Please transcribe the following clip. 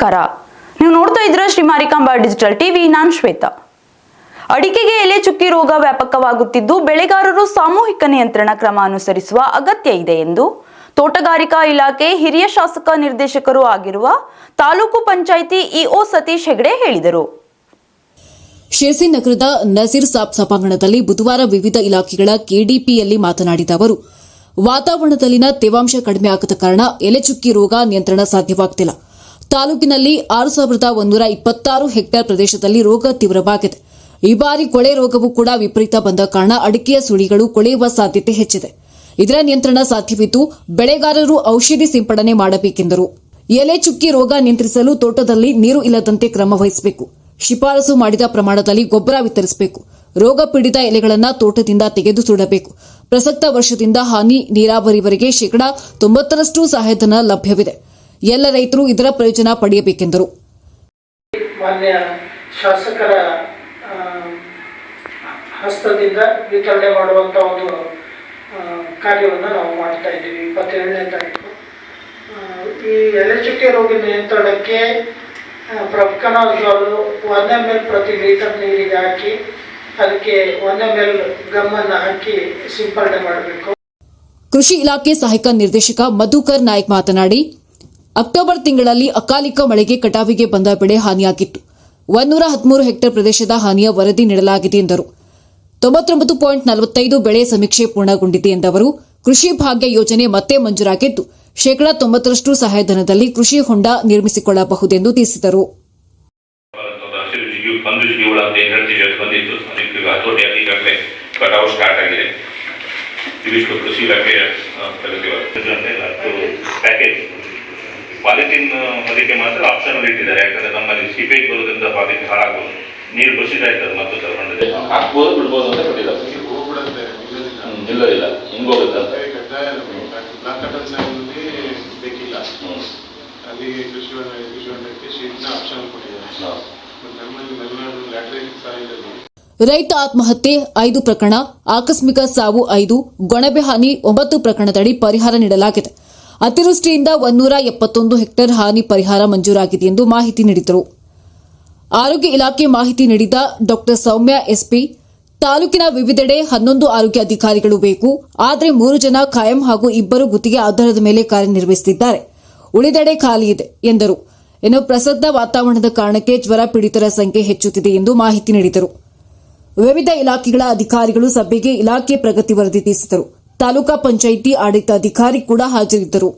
ನಮಸ್ಕಾರ. ನೀವು ನೋಡ್ತಾ ಇದ್ರ ಶ್ರೀ ಮಾರಿಕಾಂಬಾ ಡಿಜಿಟಲ್ ಟಿವಿ, ನಾನ್ ಶ್ವೇತಾ. ಅಡಿಕೆಗೆ ಎಲೆ ಚುಕ್ಕಿ ರೋಗ ವ್ಯಾಪಕವಾಗುತ್ತಿದ್ದು, ಬೆಳೆಗಾರರು ಸಾಮೂಹಿಕ ನಿಯಂತ್ರಣ ಕ್ರಮ ಅನುಸರಿಸುವ ಅಗತ್ಯ ಇದೆ ಎಂದು ತೋಟಗಾರಿಕಾ ಇಲಾಖೆ ಹಿರಿಯ ಶಾಸಕ ನಿರ್ದೇಶಕರು ಆಗಿರುವ ತಾಲೂಕು ಪಂಚಾಯಿತಿ ಇಒ ಸತೀಶ್ ಹೆಗಡೆ ಹೇಳಿದರು. ಶೇಸಿ ನಗರದ ನಸೀರ್ ಸಾಬ್ ಸಭಾಂಗಣದಲ್ಲಿ ಬುಧವಾರ ವಿವಿಧ ಇಲಾಖೆಗಳ ಕೆಡಿಪಿಯಲ್ಲಿ ಮಾತನಾಡಿದ ಅವರು, ವಾತಾವರಣದಲ್ಲಿನ ತೇವಾಂಶ ಕಡಿಮೆ ಆಗದ ಕಾರಣ ಎಲೆಚುಕ್ಕಿ ರೋಗ ನಿಯಂತ್ರಣ ಸಾಧ್ಯವಾಗುತ್ತಿಲ್ಲ ತಾಲೂಕಿನಲ್ಲಿ ಆರು ಸಾವಿರದ ಒಂದೂರ ಇಪ್ಪತ್ತಾರು ಹೆಕ್ಟೇರ್ ಪ್ರದೇಶದಲ್ಲಿ ರೋಗ ತೀವ್ರವಾಗಿದೆ. ಈ ಬಾರಿ ಕೊಳೆ ರೋಗವು ಕೂಡ ವಿಪರೀತ ಬಂದ ಕಾರಣ ಅಡಿಕೆಯ ಸುಳಿಗಳು ಕೊಳೆಯುವ ಸಾಧ್ಯತೆ ಹೆಚ್ಚಿದೆ. ಇದರ ನಿಯಂತ್ರಣ ಸಾಧ್ಯವಿದ್ದು, ಬೆಳೆಗಾರರು ಔಷಧಿ ಸಿಂಪಡಣೆ ಮಾಡಬೇಕೆಂದರು. ಎಲೆ ಚುಕ್ಕಿ ರೋಗ ನಿಯಂತ್ರಿಸಲು ತೋಟದಲ್ಲಿ ನೀರು ಇಲ್ಲದಂತೆ ಕ್ರಮ ವಹಿಸಬೇಕು. ಶಿಫಾರಸು ಮಾಡಿದ ಪ್ರಮಾಣದಲ್ಲಿ ಗೊಬ್ಬರ ವಿತರಿಸಬೇಕು. ರೋಗ ಪೀಡಿತ ಎಲೆಗಳನ್ನು ತೋಟದಿಂದ ತೆಗೆದು ಸುಡಬೇಕು. ಪ್ರಸಕ್ತ ವರ್ಷದಿಂದ ಹಾನಿ ನೀರಾವರಿವರೆಗೆ ಶೇಕಡಾ ತೊಂಬತ್ತರಷ್ಟು ಸಹಾಯಧನ ಲಭ್ಯವಿದೆ. ಎಲ್ಲ ರೈತರು ಇದರ ಪ್ರಯೋಜನ ಪಡೆಯಬೇಕೆಂದರು. ಮಾನ್ಯ ಶಾಸಕರ ಹಸ್ತದಿಂದ ವಿತರಣೆ ಮಾಡುವಂಥ ಒಂದು ಕಾರ್ಯವನ್ನು ನಾವು ಮಾಡ್ತಾ ಇದ್ದೀವಿ ಇಪ್ಪತ್ತೇಳನೇ ತಾರೀಕು. ಈ ಎಲೆಚುಕ್ಕೆ ರೋಗ ನಿಯಂತ್ರಣಕ್ಕೆ ಪ್ರೊಫ್ಕನಾಜಾಲು ಒನ್ ಎಂ ಎಲ್ ಪ್ರತಿ ಲೀಟರ್ ನೀರಿಗೆ ಹಾಕಿ ಅದಕ್ಕೆ ಒನ್ ಎಂ ಎಲ್ ಗಮ್ಮನ್ನು ಹಾಕಿ ಸಿಂಪರಣೆ ಮಾಡಬೇಕು. ಕೃಷಿ ಇಲಾಖೆ ಸಹಾಯಕ ನಿರ್ದೇಶಕ ಮಧುಕರ್ ನಾಯ್ಕ್ ಮಾತನಾಡಿ ಅಕ್ಟೋಬರ್ ತಿಂಗಳಲ್ಲಿ ಅಕಾಲಿಕ ಮಳೆಗೆ ಕಟಾವಿಗೆ ಬಂದ ಬೆಳೆ ಹಾನಿಯಾಗಿತ್ತು. ಒಂದೂರ ಹದಿಮೂರು ಹೆಕ್ಟೇರ್ ಪ್ರದೇಶದ ಹಾನಿಯ ವರದಿ ನೀಡಲಾಗಿದೆ ಎಂದರು. ತೊಂಬತ್ತೊಂಬತ್ತು ಪಾಯಿಂಟ್ ನಲವತ್ತೈದು ಬೆಳೆ ಸಮೀಕ್ಷೆ ಪೂರ್ಣಗೊಂಡಿದೆ ಎಂದವರು, ಕೃಷಿ ಭಾಗ್ಯ ಯೋಜನೆ ಮತ್ತೆ ಮಂಜೂರಾಗಿದ್ದು, ಶೇಕಡಾ ತೊಂಬತ್ತರಷ್ಟು ಸಹಾಯಧನದಲ್ಲಿ ಕೃಷಿ ಹೊಂಡ ನಿರ್ಮಿಸಿಕೊಳ್ಳಬಹುದೆಂದು ತಿಳಿಸಿದರು. ಕಟಾವು ಸ್ಟಾರ್ಟ್ ಆಗಿದೆ ಕೃಷಿ ಇಲಾಖೆಯ ಪಾಲಿಥಿನ್ ಅದಕ್ಕೆ ಮಾತ್ರ ಆಪ್ಷನಲ್ ಇಟ್ಟಿದ್ದಾರೆ. ಯಾಕಂದ್ರೆ ನಮ್ಮಲ್ಲಿ ಸಿಪೇಜ್ ಬರೋದ್ರಿಂದ ಪಾಲಿಥಿನ್ ಹಾಳಾಗ್ಬೋದು ನೀರು ಬಸಿದ ಇರ್ತದೆ ಮತ್ತು ತಗೊಂಡಿದೆ ಹಾಕ್ಬೋದು ಬಿಡ್ಬೋದು ಅಂತ ಕೊಟ್ಟಿಲ್ಲ ಇಲ್ಲ ಇಲ್ಲ. ಬೇಕಿಲ್ಲ. ಅಲ್ಲಿ ಕೃಷಿ ಕೃಷಿ ಹೊಂಡಕ್ಕೆ ಶೀಟ್ನ ಆಪ್ಷನ್ ಕೊಟ್ಟಿದ್ದಾರೆ. ನಮ್ಮಲ್ಲಿ ಮಲೆನಾಡು ಲ್ಯಾಟ್ರಿನ್ ಸಾಯಿಲಲ್ಲಿ ರೈತ ಆತ್ಮಹತ್ಯೆ ಐದು ಪ್ರಕರಣ ಆಕಸ್ಮಿಕ ಸಾವು ಐದು ಗೊಣಬೆ ಹಾನಿ ಒಂಬತ್ತು ಪ್ರಕರಣದಡಿ ಪರಿಹಾರ ನೀಡಲಾಗಿದೆ. ಅತಿವೃಷ್ಟಿಯಿಂದ ಒಂದೂರ ಎಪ್ಪತ್ತೊಂದು ಹೆಕ್ಟೇರ್ ಹಾನಿ ಪರಿಹಾರ ಮಂಜೂರಾಗಿದೆ ಎಂದು ಮಾಹಿತಿ ನೀಡಿದರು. ಆರೋಗ್ಯ ಇಲಾಖೆ ಮಾಹಿತಿ ನೀಡಿದ ಡಾ. ಸೌಮ್ಯ, ಎಸ್ಪಿ, ತಾಲೂಕಿನ ವಿವಿಧೆಡೆ ಹನ್ನೊಂದು ಆರೋಗ್ಯ ಅಧಿಕಾರಿಗಳು ಬೇಕು. ಆದರೆ ಮೂರು ಜನ ಖಾಯಂ ಹಾಗೂ ಇಬ್ಬರು ಗುತ್ತಿಗೆ ಆಧಾರದ ಮೇಲೆ ಕಾರ್ಯನಿರ್ವಹಿಸುತ್ತಿದ್ದಾರೆ. ಉಳಿದೆಡೆ ಖಾಲಿ ಇದೆ ಎಂದರು. ಇನ್ನು ಪ್ರಸಕ್ತ ವಾತಾವರಣದ ಕಾರಣಕ್ಕೆ ಜ್ವರ ಪೀಡಿತರ ಸಂಖ್ಯೆ ಹೆಚ್ಚುತ್ತಿದೆ ಎಂದು ಮಾಹಿತಿ ನೀಡಿದರು. ವಿವಿಧ ಇಲಾಖೆಗಳ ಅಧಿಕಾರಿಗಳು ಸಭೆಗೆ ಇಲಾಖೆ ಪ್ರಗತಿ ವರದಿ ತಿಳಿಸಿದರು. ತಾಲೂಕಾ ಪಂಚಾಯಿತಿ ಆಡಳಿತಾಧಿಕಾರಿ ಕೂಡ ಹಾಜರಿದ್ದರು.